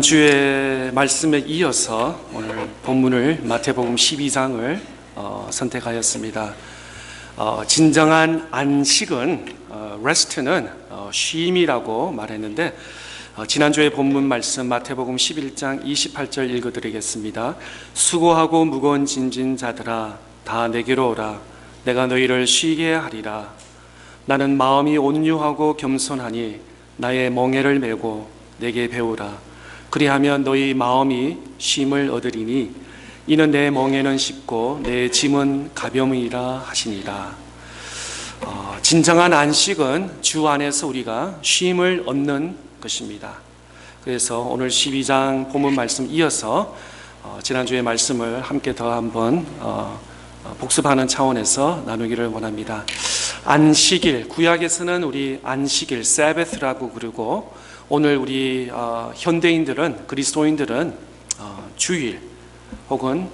주의 말씀에 이어서 오늘 본문을 마태복음 12장을 어, 선택하였습니다. 어, 진정한 안식은 어, rest는 어, 쉼이라고 말했는데 어, 지난주에 본문 말씀 마태복음 11장 28절 읽어드리겠습니다. 수고하고 무거운 짐진 자들아 다 내게로 오라 내가 너희를 쉬게 하리라 나는 마음이 온유하고 겸손하니 나의 멍에를 메고 내게 배우라 그리하면 너희 마음이 쉼을 얻으리니 이는 내 멍에는 쉽고 내 짐은 가벼움이라 하시니라 어, 진정한 안식은 주 안에서 우리가 쉼을 얻는 것입니다 그래서 오늘 12장 본문 말씀 이어서 어, 지난주의 말씀을 함께 더 한번 어, 어, 복습하는 차원에서 나누기를 원합니다. 안식일 구약에서는 우리 안식일 세베스라고 부르고 오늘 우리 어, 현대인들은 그리스도인들은 어, 주일 혹은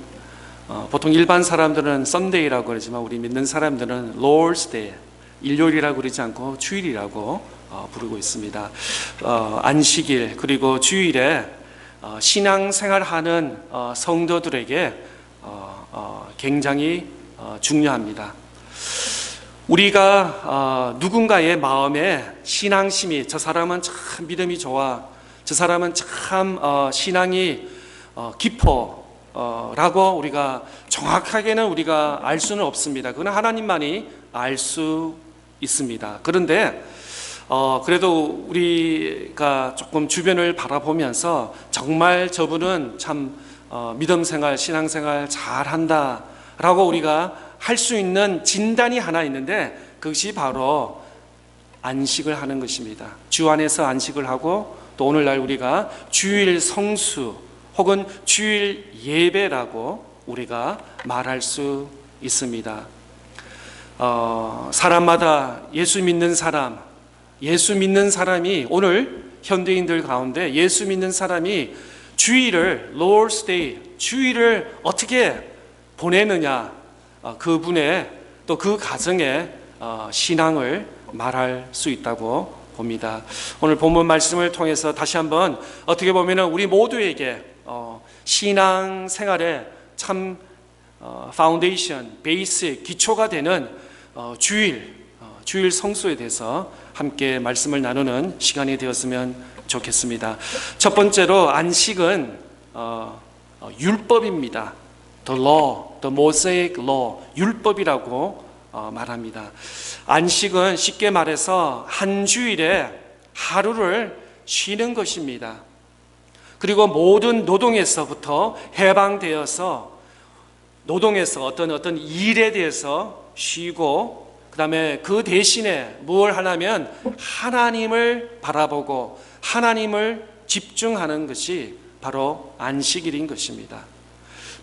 어, 보통 일반 사람들은 썬데이라고 그러지만 우리 믿는 사람들은 Lord's Day 일요일이라고 그러지 않고 주일이라고 어, 부르고 있습니다. 어, 안식일 그리고 주일에 어, 신앙생활하는 어, 성도들에게 어, 어, 굉장히 어, 중요합니다. 우리가 어, 누군가의 마음에 신앙심이 저 사람은 참 믿음이 좋아, 저 사람은 참 어, 신앙이 어, 깊어. 어, 라고 우리가 정확하게는 우리가 알 수는 없습니다. 그건 하나님만이 알 수 있습니다. 그런데 어, 그래도 우리가 조금 주변을 바라보면서 정말 저분은 참 어, 믿음 생활, 신앙 생활 잘 한다라고 우리가 할 수 있는 진단이 하나 있는데 그것이 바로 안식을 하는 것입니다. 주 안에서 안식을 하고 또 오늘날 우리가 주일 성수 혹은 주일 예배라고 우리가 말할 수 있습니다. 어, 사람마다 예수 믿는 사람, 예수 믿는 사람이 오늘 현대인들 가운데 예수 믿는 사람이 주일을 Lord's Day, 주일을 어떻게 보내느냐 어, 그분의 또 그 가정의 어, 신앙을 말할 수 있다고 봅니다. 오늘 본문 말씀을 통해서 다시 한번 어떻게 보면 우리 모두에게 어, 신앙 생활에 참 파운데이션, 베이스, 기초가 되는 어, 주일, 어, 주일 성수에 대해서 함께 말씀을 나누는 시간이 되었으면 좋겠습니다. 첫 번째로 안식은 어, 어, 율법입니다. The law, the Mosaic law, 율법이라고 어, 말합니다. 안식은 쉽게 말해서 한 주일에 하루를 쉬는 것입니다. 그리고 모든 노동에서부터 해방되어서 노동에서 어떤 어떤 일에 대해서 쉬고 그다음에 그 대신에 무엇을 하냐면 하나님을 바라보고 하나님을 집중하는 것이 바로 안식일인 것입니다.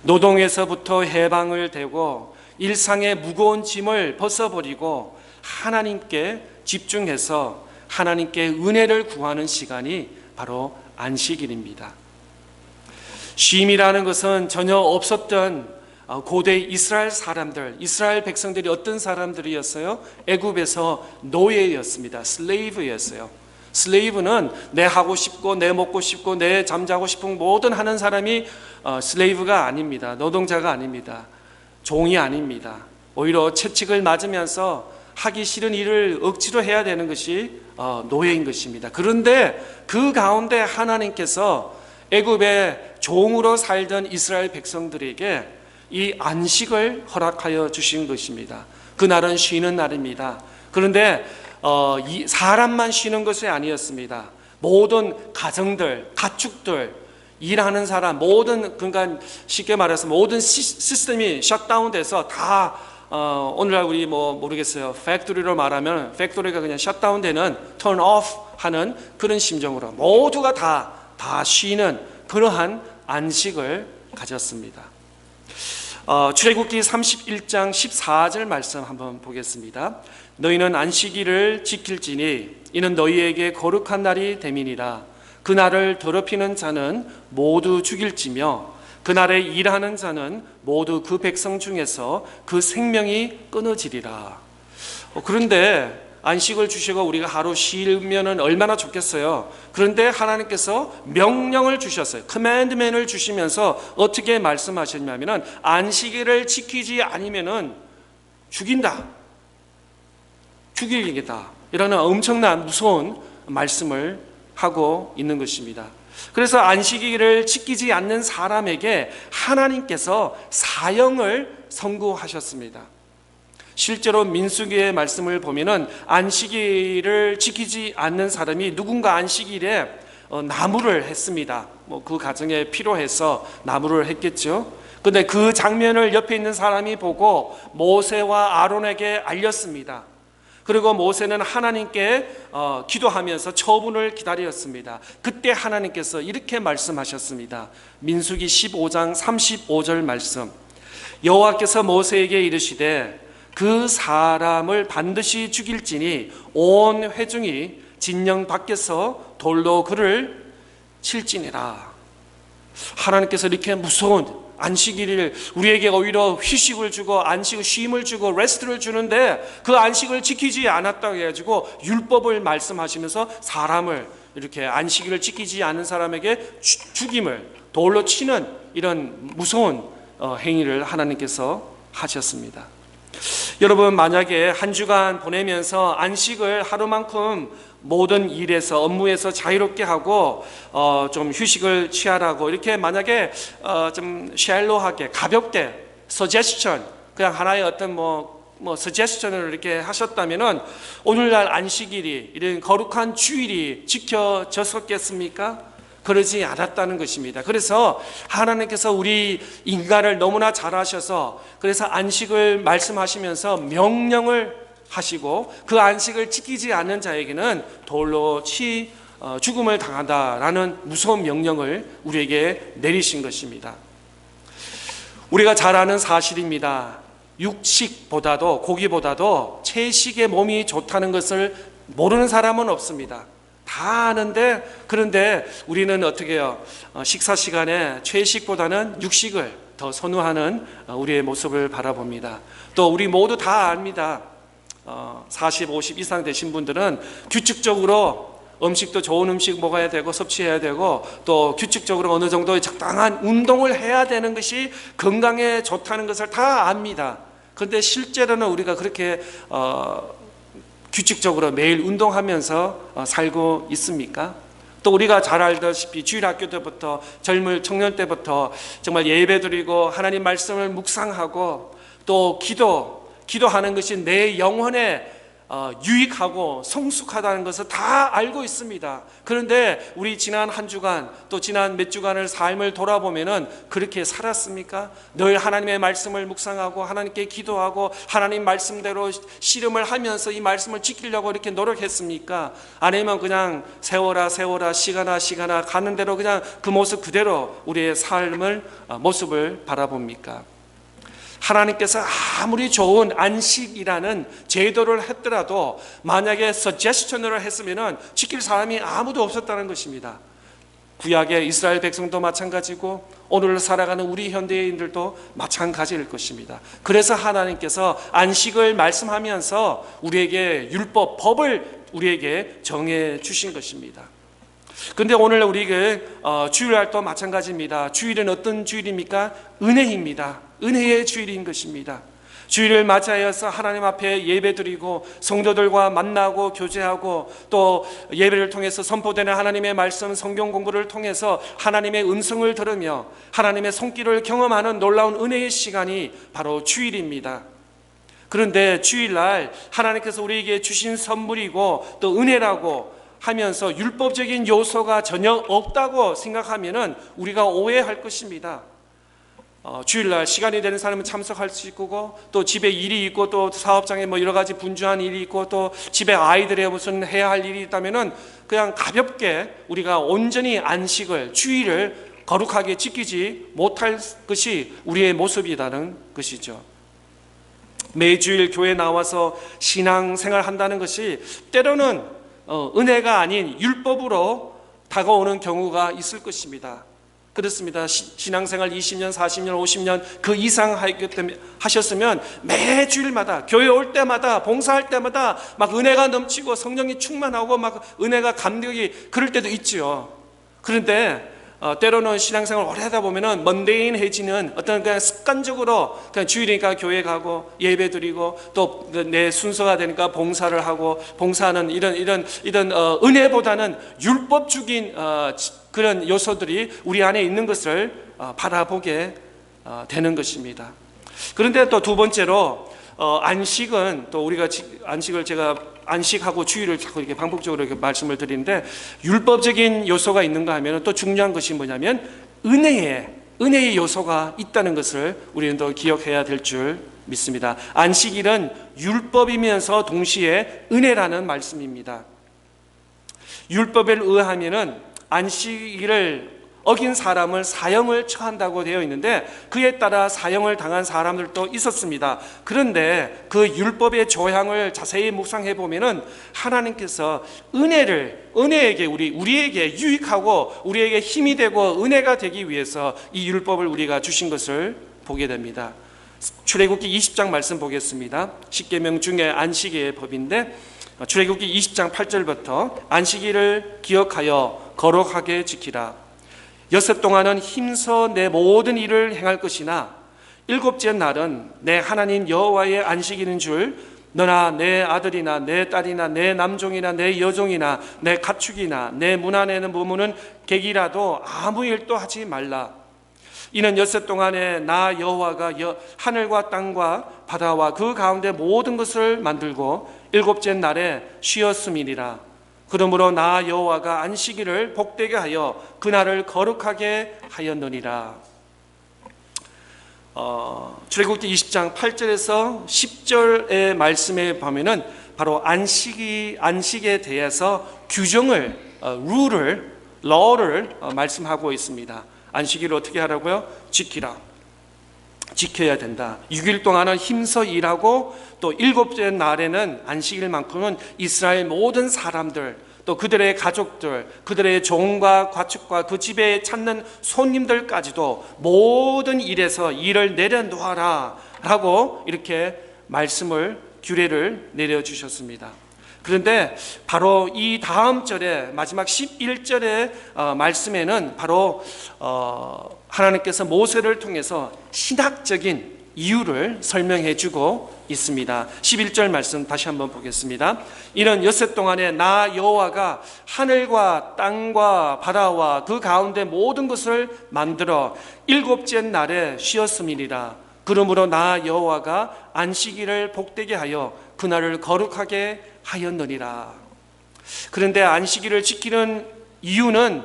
노동에서부터 해방을 되고 일상의 무거운 짐을 벗어버리고 하나님께 집중해서 하나님께 은혜를 구하는 시간이 바로 안식일입니다. 쉼이라는 것은 전혀 없었던 어, 고대 이스라엘 사람들, 이스라엘 백성들이 어떤 사람들이었어요? 애굽에서 노예였습니다. 슬레이브였어요. 슬레이브는 내 하고 싶고 내 먹고 싶고 내 잠자고 싶은 모든 하는 사람이 어, 슬레이브가 아닙니다. 노동자가 아닙니다. 종이 아닙니다. 오히려 채찍을 맞으면서 하기 싫은 일을 억지로 해야 되는 것이 어, 노예인 것입니다. 그런데 그 가운데 하나님께서 애굽의 종으로 살던 이스라엘 백성들에게 이 안식을 허락하여 주신 것입니다. 그날은 쉬는 날입니다. 그런데 어, 이 사람만 쉬는 것이 아니었습니다. 모든 가정들, 가축들, 일하는 사람, 모든 그러니까 쉽게 말해서 모든 시, 시스템이 셧다운돼서 다 어, 오늘날 우리 뭐 모르겠어요. 팩토리로 말하면 팩토리가 그냥 셧다운되는 턴 오프 하는 그런 심정으로 모두가 다 다 쉬는 그러한 안식을 가졌습니다. 어, 출애굽기 31장 14절 말씀 한번 보겠습니다. 너희는 안식일을 지킬지니 이는 너희에게 거룩한 날이 됨이니라. 그 날을 더럽히는 자는 모두 죽일지며 그 날에 일하는 자는 모두 그 백성 중에서 그 생명이 끊어지리라. 어, 그런데 안식을 주시고 우리가 하루 쉬면은 얼마나 좋겠어요. 그런데 하나님께서 명령을 주셨어요. 커맨드맨을 주시면서 어떻게 말씀하셨냐면은 안식일을 지키지 않으면은 죽인다. 죽이겠다. 이라는 엄청난 무서운 말씀을 하고 있는 것입니다. 그래서 안식일을 지키지 않는 사람에게 하나님께서 사형을 선고하셨습니다. 실제로 민수기의 말씀을 보면은 안식일을 지키지 않는 사람이 누군가 안식일에 어, 나무를 했습니다. 뭐 그 가정에 필요해서 나무를 했겠죠. 근데 그 장면을 옆에 있는 사람이 보고 모세와 아론에게 알렸습니다. 그리고 모세는 하나님께 어, 기도하면서 처분을 기다렸습니다. 그때 하나님께서 이렇게 말씀하셨습니다. 민수기 15장 35절 말씀. 여호와께서 모세에게 이르시되 그 사람을 반드시 죽일지니 온 회중이 진영 밖에서 돌로 그를 칠지니라. 하나님께서 이렇게 무서운 안식일을 우리에게 오히려 휴식을 주고 안식을 쉼을 주고 레스트를 주는데 그 안식을 지키지 않았다고 해가지고 율법을 말씀하시면서 사람을 이렇게 안식일을 지키지 않은 사람에게 주- 죽임을 돌로 치는 이런 무서운 어, 행위를 하나님께서 하셨습니다. 여러분 만약에 한 주간 보내면서 안식을 하루만큼 모든 일에서 업무에서 자유롭게 하고 어, 좀 휴식을 취하라고 이렇게 만약에 어, 좀 샬로하게 가볍게 suggestion 그냥 하나의 어떤 뭐뭐 suggestion을 이렇게 하셨다면은 오늘날 안식일이 이런 거룩한 주일이 지켜졌었겠습니까? 그러지 않았다는 것입니다. 그래서 하나님께서 우리 인간을 너무나 잘하셔서 그래서 안식을 말씀하시면서 명령을 하시고 그 안식을 지키지 않는 자에게는 돌로 치 어, 죽음을 당한다라는 무서운 명령을 우리에게 내리신 것입니다. 우리가 잘 아는 사실입니다. 육식보다도 고기보다도 채식의 몸이 좋다는 것을 모르는 사람은 없습니다. 다 아는데 그런데 우리는 어떻게 해요? 어, 식사 시간에 채식보다는 육식을 더 선호하는 어, 우리의 모습을 바라봅니다. 또 우리 모두 다 압니다. 어, 40, 50 이상 되신 분들은 규칙적으로 음식도 좋은 음식 먹어야 되고 섭취해야 되고 또 규칙적으로 어느 정도의 적당한 운동을 해야 되는 것이 건강에 좋다는 것을 다 압니다. 그런데 실제로는 우리가 그렇게 어, 규칙적으로 매일 운동하면서 어, 살고 있습니까? 또 우리가 잘 알다시피 주일 학교 때부터 젊은 청년 때부터 정말 예배 드리고 하나님 말씀을 묵상하고 또 기도 기도하는 것이 내 영혼에 어, 유익하고 성숙하다는 것을 다 알고 있습니다. 그런데 우리 지난 한 주간 또 지난 몇 주간을 삶을 돌아보면은 그렇게 살았습니까? 늘 하나님의 말씀을 묵상하고 하나님께 기도하고 하나님 말씀대로 씨름을 하면서 이 말씀을 지키려고 이렇게 노력했습니까? 아니면 그냥 세워라 세워라 시간아 시간아 가는 대로 그냥 그 모습 그대로 우리의 삶을 어, 모습을 바라봅니까? 하나님께서 아무리 좋은 안식이라는 제도를 했더라도 만약에 서제스천을 했으면은 지킬 사람이 아무도 없었다는 것입니다. 구약의 이스라엘 백성도 마찬가지고 오늘 살아가는 우리 현대인들도 마찬가지일 것입니다. 그래서 하나님께서 안식을 말씀하면서 우리에게 율법 법을 우리에게 정해 주신 것입니다. 근데 오늘 우리에게 어, 주일날도 마찬가지입니다. 주일은 어떤 주일입니까? 은혜입니다. 은혜의 주일인 것입니다. 주일을 맞이하여서 하나님 앞에 예배드리고 성도들과 만나고 교제하고 또 예배를 통해서 선포되는 하나님의 말씀 성경 공부를 통해서 하나님의 음성을 들으며 하나님의 손길을 경험하는 놀라운 은혜의 시간이 바로 주일입니다. 그런데 주일날 하나님께서 우리에게 주신 선물이고 또 은혜라고 하면서 율법적인 요소가 전혀 없다고 생각하면은 우리가 오해할 것입니다. 어, 주일날 시간이 되는 사람은 참석할 수 있고 또 집에 일이 있고 또 사업장에 뭐 여러 가지 분주한 일이 있고 또 집에 아이들의 무슨 해야 할 일이 있다면은 그냥 가볍게 우리가 온전히 안식을 주일을 거룩하게 지키지 못할 것이 우리의 모습이라는 것이죠. 매주일 교회 나와서 신앙 생활 한다는 것이 때로는 어, 은혜가 아닌 율법으로 다가오는 경우가 있을 것입니다. 그렇습니다. 시- 신앙생활 20년, 40년, 50년 그 이상 하셨으면 매 주일마다 교회 올 때마다 봉사할 때마다 막 은혜가 넘치고 성령이 충만하고 막 은혜가 감격이 그럴 때도 있지요. 그런데 어, 때로는 신앙생활 오래 하다 보면은 먼데인해지는 어떤 그냥 습관적으로 그냥 주일이니까 교회 가고 예배 드리고 또 내 순서가 되니까 봉사를 하고 봉사하는 이런 이런 이런 어, 은혜보다는 율법적인 어, 지- 그런 요소들이 우리 안에 있는 것을 어, 바라보게 어, 되는 것입니다. 그런데 또 두 번째로 어, 안식은 또 우리가 지- 안식을 제가 안식하고 주의를 자꾸 이렇게 반복적으로 이렇게 말씀을 드리는데 율법적인 요소가 있는가 하면 또 중요한 것이 뭐냐면 은혜의 은혜의 요소가 있다는 것을 우리는 더 기억해야 될 줄 믿습니다. 안식일은 율법이면서 동시에 은혜라는 말씀입니다. 율법에 의하면은 안식일을 어긴 사람을 사형을 처한다고 되어 있는데 그에 따라 사형을 당한 사람들도 있었습니다. 그런데 그 율법의 조항을 자세히 묵상해 보면은 하나님께서 은혜를 은혜에게 우리 우리에게 유익하고 우리에게 힘이 되고 은혜가 되기 위해서 이 율법을 우리가 주신 것을 보게 됩니다. 출애굽기 20장 말씀 보겠습니다. 십계명 중에 안식의 법인데 출애굽기 20장 8절부터 안식일을 기억하여 거룩하게 지키라. 여섯 동안은 힘써 내 모든 일을 행할 것이나 일곱째 날은 내 하나님 여호와의 안식일인 줄 너나 내 아들이나 내 딸이나 내 남종이나 내 여종이나 내 가축이나 내 문 안에는 머무는 객이라도 아무 일도 하지 말라. 이는 여섯 동안에 나 여호와가 여- 하늘과 땅과 바다와 그 가운데 모든 것을 만들고 일곱째 날에 쉬었음이니라. 그러므로 나 여호와가 안식일을 복되게 하여 그날을 거룩하게 하였느니라. 어, 출애굽기 20장 8절에서 10절의 말씀에 보면은 바로 안식이 안식에 대해서 규정을 어, 룰을 law를 어, 말씀하고 있습니다. 안식일을 어떻게 하라고요? 지키라. 지켜야 된다. 6일 동안은 힘써 일하고 또 일곱째 날에는 안식일만큼은 이스라엘 모든 사람들 또 그들의 가족들, 그들의 종과 과축과 그 집에 찾는 손님들까지도 모든 일에서 일을 내려놓아라 라고 이렇게 말씀을 규례를 내려 주셨습니다. 그런데 바로 이 다음 절에 마지막 11절의 어, 말씀에는 바로 어, 하나님께서 모세를 통해서 신학적인 이유를 설명해 주고 있습니다. 11절 말씀 다시 한번 보겠습니다. 이런 여섯 동안에 나 여호와가 하늘과 땅과 바다와 그 가운데 모든 것을 만들어 일곱째 날에 쉬었음이니라. 그러므로 나 여호와가 안식일을 복되게 하여 그날을 거룩하게 하였느니라. 그런데 안식일을 지키는 이유는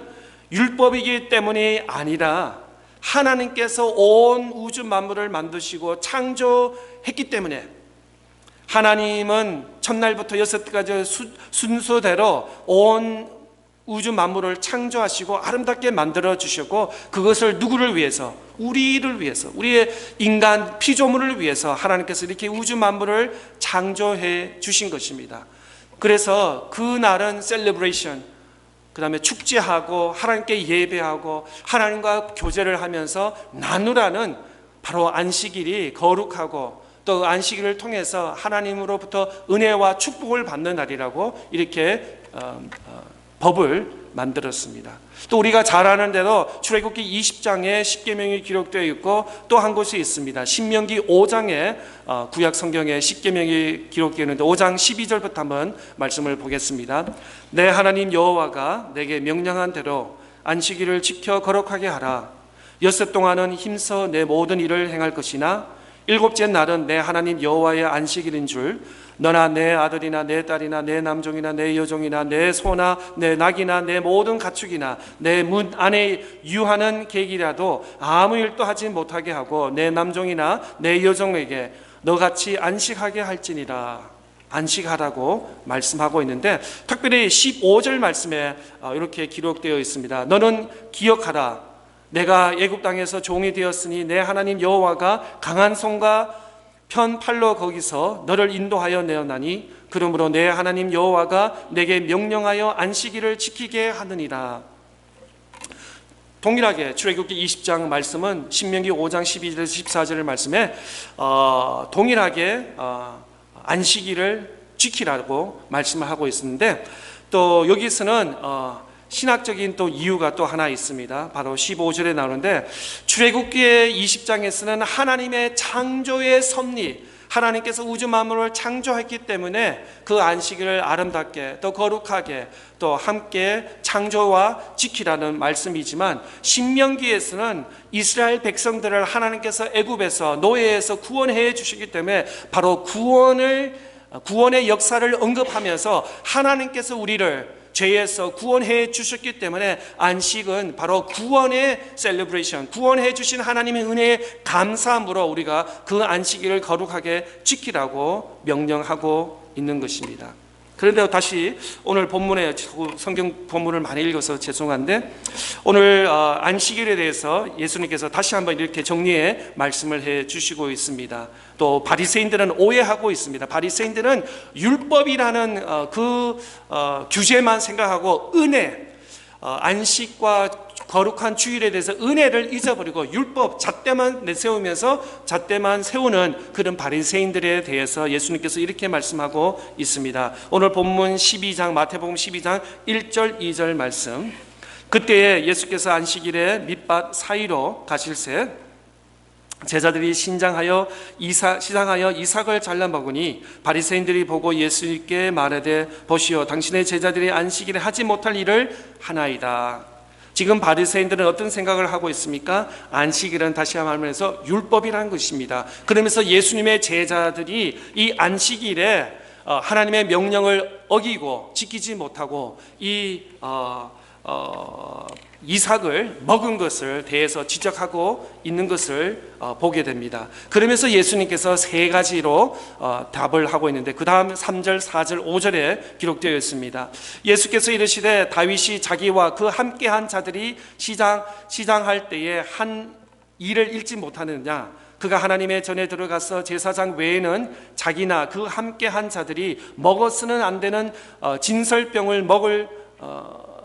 율법이기 때문이 아니라 하나님께서 온 우주 만물을 만드시고 창조했기 때문에 하나님은 첫날부터 여섯까지 수- 순서대로 온 우주 만물을 창조하시고 아름답게 만들어 주셨고 그것을 누구를 위해서 우리를 위해서 우리의 인간 피조물을 위해서 하나님께서 이렇게 우주 만물을 창조해 주신 것입니다. 그래서 그 날은 셀레브레이션 그다음에 축제하고 하나님께 예배하고 하나님과 교제를 하면서 나누라는 바로 안식일이 거룩하고 또 안식일을 통해서 하나님으로부터 은혜와 축복을 받는 날이라고 이렇게 어, 어, 법을 만들었습니다. 또 우리가 잘 아는 대로 출애굽기 20장에 십계명이 기록되어 있고 또 한 곳이 있습니다. 신명기 5장에 어, 구약 성경에 십계명이 기록되어 있는데 5장 12절부터 한번 말씀을 보겠습니다. 내 하나님 여호와가 내게 명령한 대로 안식일을 지켜 거룩하게 하라. 여섯 동안은 힘써 내 모든 일을 행할 것이나 일곱째 날은 내 하나님 여호와의 안식일인 줄 너나 내 아들이나 내 딸이나 내 남종이나 내 여종이나 내 소나 내 낙이나 내 모든 가축이나 내 문 안에 유하는 객이라도 아무 일도 하지 못하게 하고 내 남종이나 내 여종에게 너같이 안식하게 할지니라 안식하라고 말씀하고 있는데 특별히 15절 말씀에 어, 이렇게 기록되어 있습니다. 너는 기억하라 내가 애굽 땅에서 종이 되었으니 내 하나님 여호와가 강한 손과 편 팔로 거기서 너를 인도하여 내어나니 그러므로 내 하나님 여호와가 내게 명령하여 안식일을 지키게 하느니라. 동일하게 출애굽기 20장 말씀은 신명기 5장 12절에서 14절의 말씀에 어, 동일하게 어, 안식일을 지키라고 말씀을 하고 있는데 또 여기서는 어, 신학적인 또 이유가 또 하나 있습니다. 바로 15절에 나오는데 출애굽기의 20장에서는 하나님의 창조의 섭리 하나님께서 우주 만물을 창조했기 때문에 그 안식일을 아름답게 또 거룩하게 또 함께 창조와 지키라는 말씀이지만 신명기에서는 이스라엘 백성들을 하나님께서 애굽에서 노예에서 구원해 주시기 때문에 바로 구원을 구원의 역사를 언급하면서 하나님께서 우리를 죄에서 구원해 주셨기 때문에 안식은 바로 구원의 셀레브레이션, 구원해 주신 하나님의 은혜에 감사함으로 우리가 그 안식일을 거룩하게 지키라고 명령하고 있는 것입니다. 그런데 다시 오늘 본문에 성경 본문을 많이 읽어서 죄송한데 오늘 어, 안식일에 대해서 예수님께서 다시 한번 이렇게 정리해 말씀을 해 주시고 있습니다. 또 바리새인들은 오해하고 있습니다. 바리새인들은 율법이라는 어, 그 어, 규제만 생각하고 은혜 안식과 거룩한 주일에 대해서 은혜를 잊어버리고 율법 잣대만 내세우면서 잣대만 세우는 그런 바리새인들에 대해서 예수님께서 이렇게 말씀하고 있습니다. 오늘 본문 12장 마태복음 12장 1절 2절 말씀. 그때에 예수께서 안식일에 밑밭 사이로 가실새 제자들이 신장하여 이사 시장하여 이삭을 잘라 먹으니 바리새인들이 보고 예수께 말하되 보시오 당신의 제자들이 안식일에 하지 못할 일을 하나이다. 지금 바리새인들은 어떤 생각을 하고 있습니까? 안식일은 다시 말해서 율법이라는 것입니다. 그러면서 예수님의 제자들이 이 안식일에 어, 하나님의 명령을 어기고 지키지 못하고 이 어, 어, 이삭을 먹은 것을 대해서 지적하고 있는 것을 어, 보게 됩니다. 그러면서 예수님께서 세 가지로 어, 답을 하고 있는데 그 다음 3절, 4절, 5절에 기록되어 있습니다. 예수께서 이르시되 다윗이 자기와 그 함께한 자들이 시장 시장할 때에 한 일을 잃지 못하느냐 그가 하나님의 전에 들어가서 제사장 외에는 자기나 그 함께한 자들이 먹어서는 안 되는 어, 진설병을 먹을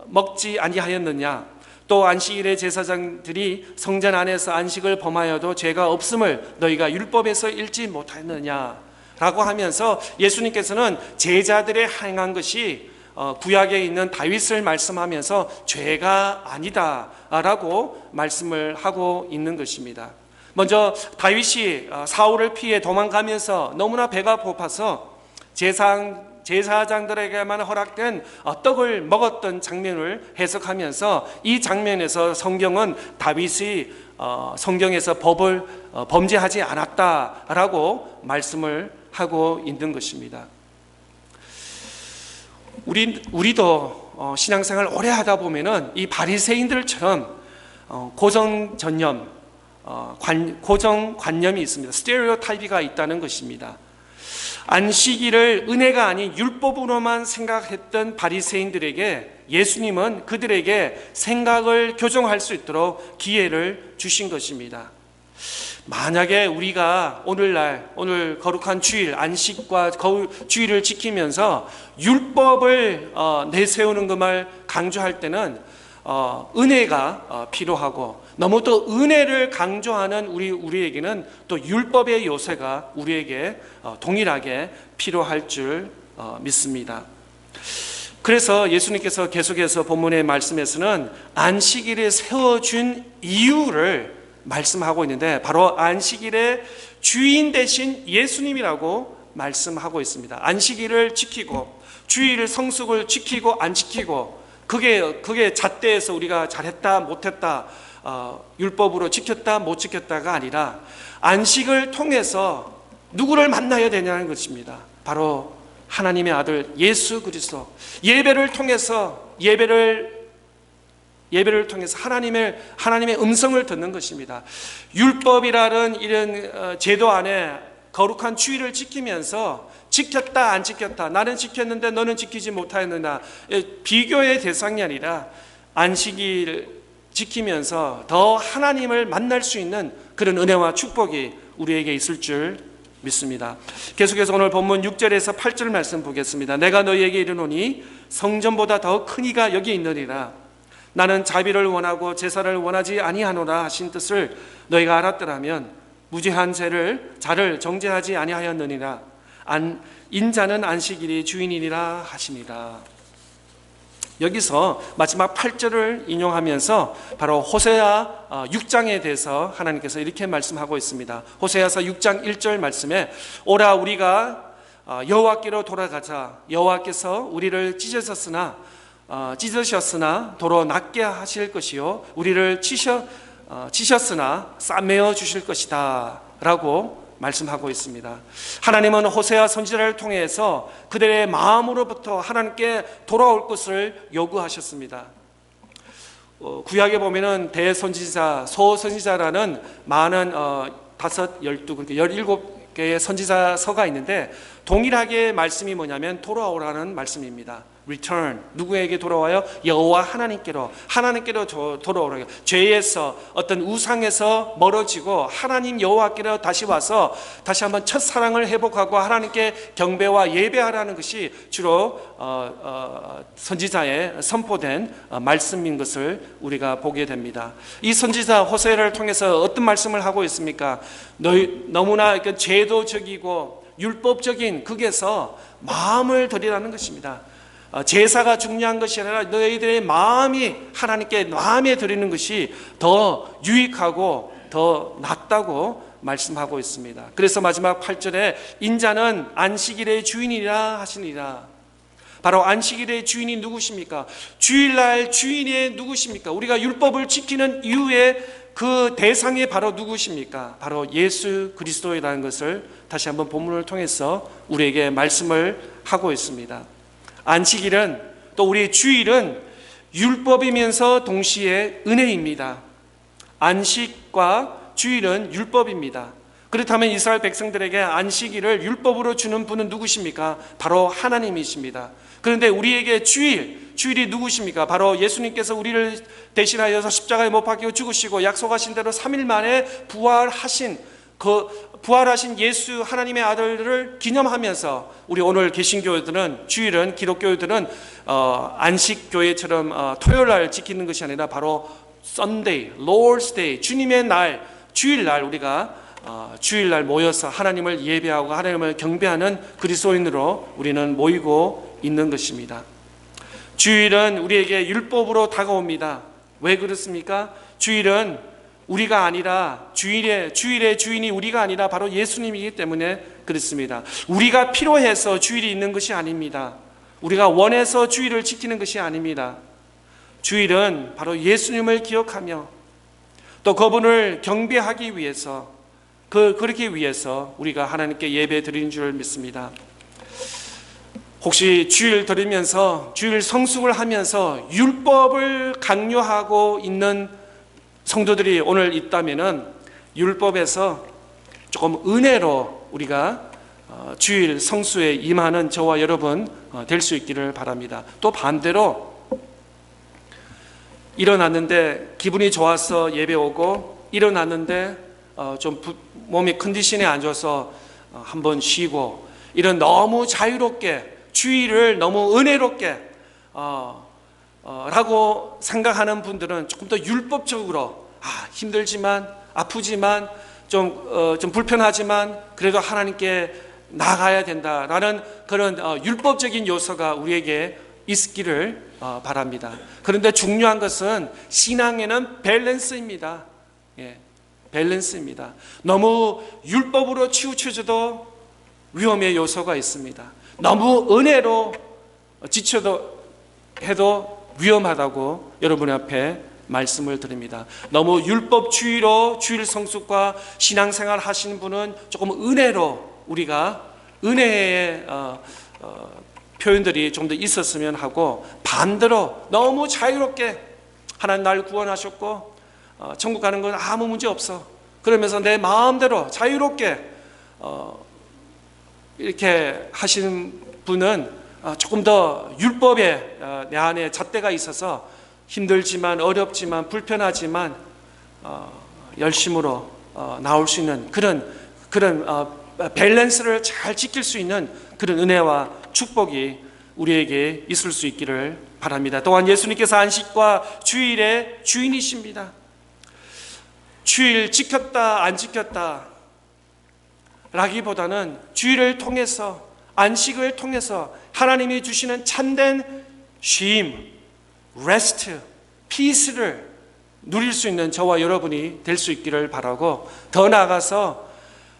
먹지 아니하였느냐 또 안식일의 제사장들이 성전 안에서 안식을 범하여도 죄가 없음을 너희가 율법에서 읽지 못하였느냐 라고 하면서 예수님께서는 제자들의 행한 것이 어, 구약에 있는 다윗을 말씀하면서 죄가 아니다라고 말씀을 하고 있는 것입니다. 먼저 다윗이 어, 사울을 피해 도망가면서 너무나 배가 고파서 제상 제사장들에게만 허락된 어, 떡을 먹었던 장면을 해석하면서 이 장면에서 성경은 다윗이 어, 성경에서 법을 어, 범죄하지 않았다라고 말씀을 하고 있는 것입니다. 우리 우리도 신앙생활 오래 하다 보면은 이 바리새인들처럼 고정 전념, 고정 관념이 있습니다. 스테레오타입이 있다는 것입니다. 안식일을 은혜가 아닌 율법으로만 생각했던 바리새인들에게 예수님은 그들에게 생각을 교정할 수 있도록 기회를 주신 것입니다. 만약에 우리가 오늘날 오늘 거룩한 주일 안식과 주일을 지키면서 율법을 어, 내세우는 것을 강조할 때는 어, 은혜가 어, 필요하고 너무 또 은혜를 강조하는 우리 우리에게는 또 율법의 요새가 우리에게 어, 동일하게 필요할 줄 어, 믿습니다. 그래서 예수님께서 계속해서 본문의 말씀에서는 안식일에 세워준 이유를 말씀하고 있는데 바로 안식일의 주인 대신 예수님이라고 말씀하고 있습니다. 안식일을 지키고 주일을 성숙을 지키고 안 지키고 그게 그게 잣대에서 우리가 잘했다 못했다 어, 율법으로 지켰다 못 지켰다가 아니라 안식을 통해서 누구를 만나야 되냐는 것입니다. 바로 하나님의 아들 예수 그리스도 예배를 통해서 예배를 예배를 통해서 하나님의 하나님의 음성을 듣는 것입니다. 율법이라는 이런 어, 제도 안에 거룩한 주의를 지키면서 지켰다 안 지켰다 나는 지켰는데 너는 지키지 못하였느냐 비교의 대상이 아니라 안식일 지키면서 더 하나님을 만날 수 있는 그런 은혜와 축복이 우리에게 있을 줄 믿습니다. 계속해서 오늘 본문 6절에서 8절 말씀 보겠습니다. 내가 너희에게 이르노니 성전보다 더 큰 이가 여기 있느니라 나는 자비를 원하고 제사를 원하지 아니하노라 하신 뜻을 너희가 알았더라면 무죄한 죄를 자를 정죄하지 아니하였느니라 안 인자는 안식일이 주인이니라 하시니라. 여기서 마지막 8절을 인용하면서 바로 호세아 6장에 대해서 하나님께서 이렇게 말씀하고 있습니다. 호세아서 6장 1절 말씀에 오라 우리가 어, 여호와께로 돌아가자 여호와께서 우리를 찢으셨으나 어, 찢으셨으나 도로 낫게 하실 것이요 우리를 치셔 어, 치셨으나 싸매어 주실 것이다라고 말씀하고 있습니다. 하나님은 호세아 선지자를 통해서 그들의 마음으로부터 하나님께 돌아올 것을 요구하셨습니다. 어, 구약에 보면은 대선지자, 소선지자라는 많은 어, 다섯, 열두, 그러니까 열일곱 개의 선지자서가 있는데 동일하게 말씀이 뭐냐면 돌아오라는 말씀입니다. Return 누구에게 돌아와요? 여호와 하나님께로 하나님께로 도- 돌아오라. 죄에서 어떤 우상에서 멀어지고 하나님 여호와께로 다시 와서 다시 한번 첫 사랑을 회복하고 하나님께 경배와 예배하라는 것이 주로 어, 어, 선지자의 선포된 어, 말씀인 것을 우리가 보게 됩니다. 이 선지자 호세를 통해서 어떤 말씀을 하고 있습니까? 너희 너무나 그 제도적이고 율법적인 극에서 마음을 들이라는 것입니다. 어, 제사가 중요한 것이 아니라 너희들의 마음이 하나님께 마음에 드리는 것이 더 유익하고 더 낫다고 말씀하고 있습니다. 그래서 마지막 8절에 인자는 안식일의 주인이라 하시니라. 바로 안식일의 주인이 누구십니까? 주일날 주인이 누구십니까? 우리가 율법을 지키는 이유의 그 대상이 바로 누구십니까? 바로 예수 그리스도이라는 것을 다시 한번 본문을 통해서 우리에게 말씀을 하고 있습니다. 안식일은 또 우리 주일은 율법이면서 동시에 은혜입니다. 안식과 주일은 율법입니다. 그렇다면 이스라엘 백성들에게 안식일을 율법으로 주는 분은 누구십니까? 바로 하나님이십니다. 그런데 우리에게 주일, 주일이 누구십니까? 바로 예수님께서 우리를 대신하여서 십자가에 못 박혀 죽으시고 약속하신 대로 3일 만에 부활하신 그 부활하신 예수 하나님의 아들을 기념하면서 우리 오늘 개신교들은 주일은 기독교들은 어, 안식 교회처럼 어, 토요일 날 지키는 것이 아니라 바로 Sunday, Lord's Day, 주님의 날, 주일 날 우리가 어, 주일 날 모여서 하나님을 예배하고 하나님을 경배하는 그리스도인으로 우리는 모이고 있는 것입니다. 주일은 우리에게 율법으로 다가옵니다. 왜 그렇습니까? 주일은 우리가 아니라 주일의 주일의 주인이 우리가 아니라 바로 예수님이기 때문에 그렇습니다. 우리가 필요해서 주일이 있는 것이 아닙니다. 우리가 원해서 주일을 지키는 것이 아닙니다. 주일은 바로 예수님을 기억하며 또 그분을 경배하기 위해서 그 그렇게 위해서 우리가 하나님께 예배 드리는 줄 믿습니다. 혹시 주일 드리면서 주일 성숙을 하면서 율법을 강요하고 있는 성도들이 오늘 있다면은 율법에서 조금 은혜로 우리가 어, 주일 성수에 임하는 저와 여러분 어, 될수 있기를 바랍니다. 또 반대로 일어났는데 기분이 좋아서 예배 오고 일어났는데 어, 좀 부- 몸이 컨디션이 안 좋아서 어, 한번 쉬고 이런 너무 자유롭게 주일을 너무 은혜롭게 어, 어, 라고 생각하는 분들은 조금 더 율법적으로 아, 힘들지만 아프지만 좀, 어, 좀 불편하지만 그래도 하나님께 나가야 된다라는 그런 어, 율법적인 요소가 우리에게 있기를 어, 바랍니다. 그런데 중요한 것은 신앙에는 밸런스입니다. 예, 밸런스입니다. 너무 율법으로 치우쳐져도 위험의 요소가 있습니다. 너무 은혜로 지쳐도 해도 위험하다고 여러분 앞에 말씀을 드립니다. 너무 율법주의로 주일 성숙과 신앙생활 하시는 분은 조금 은혜로 우리가 은혜의 어, 어, 표현들이 좀 더 있었으면 하고 반대로 너무 자유롭게 하나님 날 구원하셨고 어, 천국 가는 건 아무 문제 없어. 그러면서 내 마음대로 자유롭게 어, 이렇게 하시는 분은 어, 조금 더 율법에 어, 내 안에 잣대가 있어서 힘들지만 어렵지만 불편하지만 어, 열심으로 어, 나올 수 있는 그런 그런 어, 밸런스를 잘 지킬 수 있는 그런 은혜와 축복이 우리에게 있을 수 있기를 바랍니다. 또한 예수님께서 안식과 주일의 주인이십니다. 주일 지켰다 안 지켰다 라기보다는 주일을 통해서 안식을 통해서 하나님이 주시는 참된 쉼, 레스트, 피스를 누릴 수 있는 저와 여러분이 될 수 있기를 바라고 더 나아가서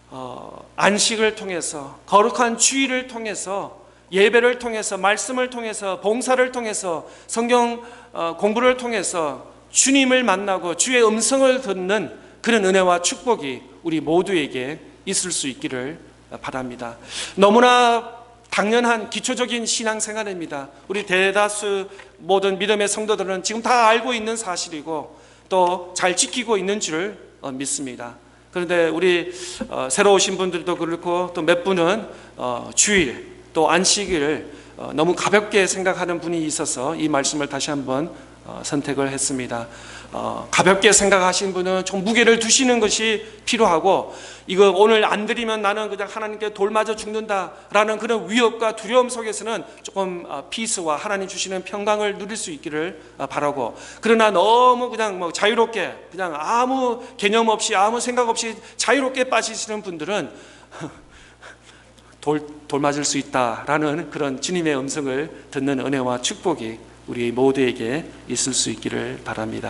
어, 안식을 통해서 거룩한 주일을 통해서 예배를 통해서 말씀을 통해서 봉사를 통해서 성경 어, 공부를 통해서 주님을 만나고 주의 음성을 듣는 그런 은혜와 축복이 우리 모두에게 있을 수 있기를 바랍니다. 너무나 당연한 기초적인 신앙생활입니다. 우리 대다수 모든 믿음의 성도들은 지금 다 알고 있는 사실이고 또 잘 지키고 있는 줄 어, 믿습니다. 그런데 우리 어, 새로 오신 분들도 그렇고 또 몇 분은 어, 주일 또 안식일을 어, 너무 가볍게 생각하는 분이 있어서 이 말씀을 다시 한번 어, 선택을 했습니다. 어, 가볍게 생각하신 분은 좀 무게를 두시는 것이 필요하고 이거 오늘 안 드리면 나는 그냥 하나님께 돌 맞아 죽는다라는 그런 위협과 두려움 속에서는 조금 어, 피스와 하나님 주시는 평강을 누릴 수 있기를 어, 바라고 그러나 너무 그냥 뭐 자유롭게 그냥 아무 개념 없이 아무 생각 없이 자유롭게 빠지시는 분들은 돌, 돌 맞을 수 있다라는 그런 주님의 음성을 듣는 은혜와 축복이 우리 모두에게 있을 수 있기를 바랍니다.